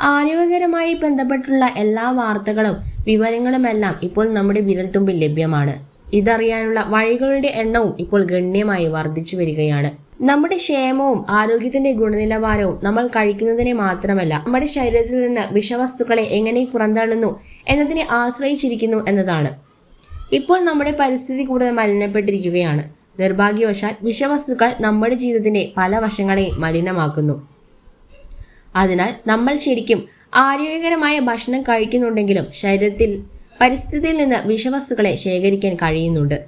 ആരോഗ്യകരമായി ബന്ധപ്പെട്ടുള്ള എല്ലാ വാർത്തകളും വിവരങ്ങളുമെല്ലാം ഇപ്പോൾ നമ്മുടെ വിരൽത്തുമ്പിൽ ലഭ്യമാണ്. ഇതറിയാനുള്ള വഴികളുടെ എണ്ണവും ഇപ്പോൾ ഗണ്യമായി വർദ്ധിച്ചു വരികയാണ്. നമ്മുടെ ക്ഷേമവും ആരോഗ്യത്തിന്റെ ഗുണനിലവാരവും നമ്മൾ കഴിക്കുന്നതിനെ മാത്രമല്ല നമ്മുടെ ശരീരത്തിൽ നിന്ന് വിഷവസ്തുക്കളെ എങ്ങനെ പുറന്തള്ളുന്നു എന്നതിനെ ആശ്രയിച്ചിരിക്കുന്നു എന്നതാണ്. ഇപ്പോൾ നമ്മുടെ പരിസ്ഥിതി കൂടുതൽ മലിനപ്പെട്ടിരിക്കുകയാണ്. നിർഭാഗ്യവശാൽ വിഷവസ്തുക്കൾ നമ്മുടെ ജീവിതത്തിന്റെ പല വശങ്ങളെയും മലിനമാക്കുന്നു. അതിനാൽ നമ്മൾ ശരിക്കും ആരോഗ്യകരമായ ഭക്ഷണം കഴിക്കുന്നുണ്ടെങ്കിലും ശരീരത്തിൽ പരിസ്ഥിതിയിൽ നിന്ന് വിഷവസ്തുക്കളെ ശേഖരിക്കാൻ കഴിയുന്നുണ്ട്.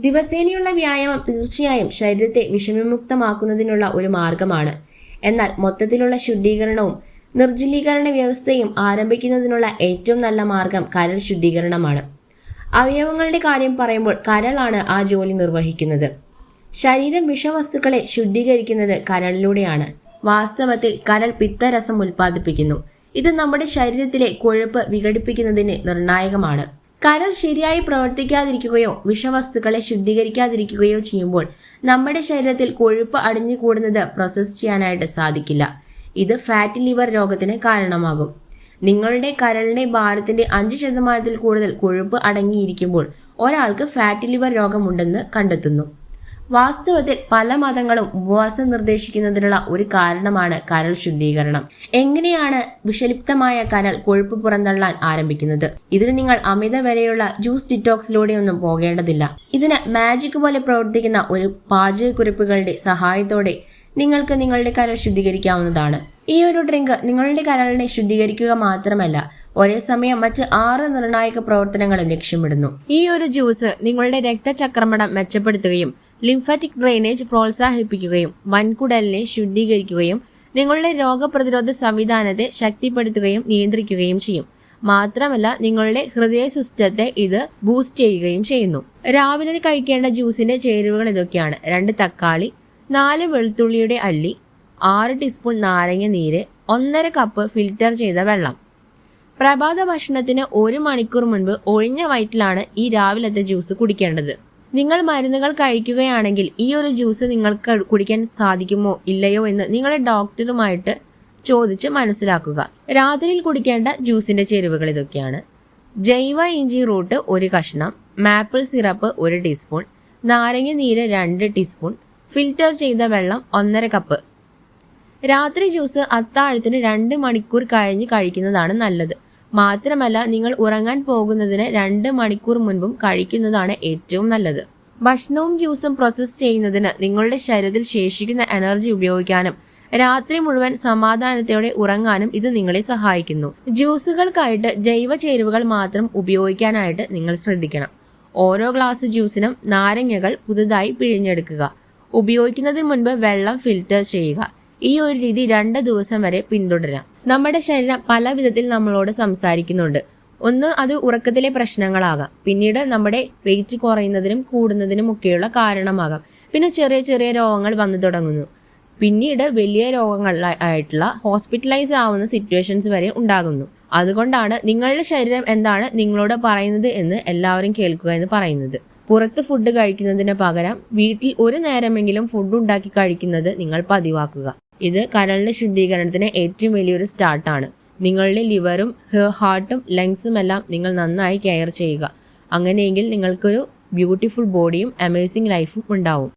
ദിവസേനയുള്ള വ്യായാമം തീർച്ചയായും ശരീരത്തെ വിഷവിമുക്തമാക്കുന്നതിനുള്ള ഒരു മാർഗമാണ്. എന്നാൽ മൊത്തത്തിലുള്ള ശുദ്ധീകരണവും നിർജലീകരണ വ്യവസ്ഥയും ആരംഭിക്കുന്നതിനുള്ള ഏറ്റവും നല്ല മാർഗം കരൾ ശുദ്ധീകരണമാണ്. അവയവങ്ങളുടെ കാര്യം പറയുമ്പോൾ കരളാണ് ആ ജോലി നിർവഹിക്കുന്നത്. ശരീരം വിഷവസ്തുക്കളെ ശുദ്ധീകരിക്കുന്നത് കരളിലൂടെയാണ്. വാസ്തവത്തിൽ കരൾ പിത്തരസം ഉൽപ്പാദിപ്പിക്കുന്നു. ഇത് നമ്മുടെ ശരീരത്തിലെ കൊഴുപ്പ് വിഘടിപ്പിക്കുന്നതിന് നിർണായകമാണ്. കരൾ ശരിയായി പ്രവർത്തിക്കാതിരിക്കുകയോ വിഷവസ്തുക്കളെ ശുദ്ധീകരിക്കാതിരിക്കുകയോ ചെയ്യുമ്പോൾ നമ്മുടെ ശരീരത്തിൽ കൊഴുപ്പ് അടിഞ്ഞുകൂടുന്നത് പ്രോസസ്സ് ചെയ്യാനായിട്ട് സാധിക്കില്ല. ഇത് ഫാറ്റ് ലിവർ രോഗത്തിന് കാരണമാകും. നിങ്ങളുടെ കരളിന്റെ ഭാരത്തിന്റെ അഞ്ച് ശതമാനത്തിൽ കൂടുതൽ കൊഴുപ്പ് അടങ്ങിയിരിക്കുമ്പോൾ ഒരാൾക്ക് ഫാറ്റ് ലിവർ രോഗമുണ്ടെന്ന് കണ്ടെത്തുന്നു. വാസ്തവത്തിൽ പല മതങ്ങളും ഉപവാസം നിർദ്ദേശിക്കുന്നതിനുള്ള ഒരു കാരണമാണ് കരൾ ശുദ്ധീകരണം. എങ്ങനെയാണ് വിഷലിപ്തമായ കരൾ കൊഴുപ്പ് പുറന്തള്ളാൻ ആരംഭിക്കുന്നത്? ഇതിന് നിങ്ങൾ അമിത വരെയുള്ള ജ്യൂസ് ഡിറ്റോക്സിലൂടെയൊന്നും പോകേണ്ടതില്ല. ഇതിന് മാജിക് പോലെ പ്രവർത്തിക്കുന്ന ഒരു പാചകക്കുറിപ്പുകളുടെ സഹായത്തോടെ നിങ്ങൾക്ക് നിങ്ങളുടെ കരൾ ശുദ്ധീകരിക്കാവുന്നതാണ്. ഈ ഒരു ഡ്രിങ്ക് നിങ്ങളുടെ കരളിനെ ശുദ്ധീകരിക്കുക മാത്രമല്ല ഒരേ സമയം മറ്റ് ആറ് നിർണായക പ്രവർത്തനങ്ങളും ലക്ഷ്യമിടുന്നു. ഈ ഒരു ജ്യൂസ് നിങ്ങളുടെ രക്തചക്രമണം മെച്ചപ്പെടുത്തുകയും ലിംഫാറ്റിക് ഡ്രെയിനേജ് പ്രോത്സാഹിപ്പിക്കുകയും വൻകുടലിനെ ശുദ്ധീകരിക്കുകയും നിങ്ങളുടെ രോഗപ്രതിരോധ സംവിധാനത്തെ ശക്തിപ്പെടുത്തുകയും നിയന്ത്രിക്കുകയും ചെയ്യും. മാത്രമല്ല നിങ്ങളുടെ ഹൃദയ സിസ്റ്റത്തെ ഇത് ബൂസ്റ്റ് ചെയ്യുകയും ചെയ്യുന്നു. രാവിലെ കഴിക്കേണ്ട ജ്യൂസിന്റെ ചേരുവകൾ ഇതൊക്കെയാണ്. രണ്ട് തക്കാളി നാല് വെളുത്തുള്ളിയുടെ അല്ലി ആറ് ടീസ്പൂൺ നാരങ്ങ നീര് ഒന്നര കപ്പ് ഫിൽറ്റർ ചെയ്ത വെള്ളം. പ്രഭാത ഭക്ഷണത്തിന് ഒരു മണിക്കൂർ മുൻപ് ഒഴിഞ്ഞ വയറ്റിലാണ് ഈ രാവിലത്തെ ജ്യൂസ് കുടിക്കേണ്ടത്. നിങ്ങൾ മരുന്നുകൾ കഴിക്കുകയാണെങ്കിൽ ഈ ഒരു ജ്യൂസ് നിങ്ങൾക്ക് കുടിക്കാൻ സാധിക്കുമോ ഇല്ലയോ എന്ന് നിങ്ങളുടെ ഡോക്ടറുമായിട്ട് ചോദിച്ച് മനസ്സിലാക്കുക. രാത്രിയിൽ കുടിക്കേണ്ട ജ്യൂസിന്റെ ചേരുവകൾ ഇതൊക്കെയാണ്. ജൈവ ഇഞ്ചി റൂട്ട് ഒരു കഷ്ണം മാപ്പിൾ സിറപ്പ് ഒരു ടീസ്പൂൺ നാരങ്ങ നീര് രണ്ട് ടീസ്പൂൺ ഫിൽറ്റർ ചെയ്ത വെള്ളം ഒന്നര കപ്പ്. രാത്രി ജ്യൂസ് അത്താഴത്തിന് രണ്ട് മണിക്കൂർ കഴിഞ്ഞ് കഴിക്കുന്നതാണ് നല്ലത്. മാത്രമല്ല നിങ്ങൾ ഉറങ്ങാൻ പോകുന്നതിന് രണ്ട് മണിക്കൂർ മുൻപും കഴിക്കുന്നതാണ് ഏറ്റവും നല്ലത്. ഭക്ഷണവും ജ്യൂസും പ്രോസസ്സ് ചെയ്യുന്നതിന് നിങ്ങളുടെ ശരീരത്തിൽ ശേഷിക്കുന്ന എനർജി ഉപയോഗിക്കാനും രാത്രി മുഴുവൻ സമാധാനത്തോടെ ഉറങ്ങാനും ഇത് നിങ്ങളെ സഹായിക്കുന്നു. ജ്യൂസുകൾക്കായിട്ട് ജൈവ ചേരുവകൾ മാത്രം ഉപയോഗിക്കാനായിട്ട് നിങ്ങൾ ശ്രദ്ധിക്കണം. ഓരോ ഗ്ലാസ് ജ്യൂസിനും നാരങ്ങകൾ പുതുതായി പിഴിഞ്ഞെടുക്കുക. ഉപയോഗിക്കുന്നതിന് മുൻപ് വെള്ളം ഫിൽറ്റർ ചെയ്യുക. ഈ ഒരു രീതി രണ്ട് ദിവസം വരെ പിന്തുടരാം നമ്മുടെ ശരീരം പല വിധത്തിൽ നമ്മളോട് സംസാരിക്കുന്നുണ്ട്. ഒന്ന് അത് ഉറക്കത്തിലെ പ്രശ്നങ്ങളാകാം. പിന്നീട് നമ്മുടെ വെയിറ്റ് കുറയുന്നതിനും കൂടുന്നതിനും ഒക്കെയുള്ള കാരണമാകാം. പിന്നെ ചെറിയ ചെറിയ രോഗങ്ങൾ വന്നു തുടങ്ങുന്നു. പിന്നീട് വലിയ രോഗങ്ങൾ ആയിട്ടുള്ള ഹോസ്പിറ്റലൈസ് ആവുന്ന സിറ്റുവേഷൻസ് വരെ ഉണ്ടാകുന്നു. അതുകൊണ്ടാണ് നിങ്ങളുടെ ശരീരം എന്താണ് നിങ്ങളോട് പറയുന്നത് എന്ന് എല്ലാവരും കേൾക്കുക എന്ന് പറയുന്നത്. പുറത്ത് ഫുഡ് കഴിക്കുന്നതിന് പകരം വീട്ടിൽ ഒരു നേരമെങ്കിലും ഫുഡ് ഉണ്ടാക്കി കഴിക്കുന്നത് നിങ്ങൾ പതിവാക്കുക. ഇത് കരളിന്റെ ശുദ്ധീകരണത്തിന് ഏറ്റവും വലിയൊരു സ്റ്റാർട്ടാണ് നിങ്ങളുടെ ലിവറും ഹാർട്ടും ലങ്സും എല്ലാം നിങ്ങൾ നന്നായി കെയർ ചെയ്യുക. അങ്ങനെയെങ്കിൽ നിങ്ങൾക്കൊരു ബ്യൂട്ടിഫുൾ ബോഡിയും അമേസിംഗ് ലൈഫും ഉണ്ടാവും.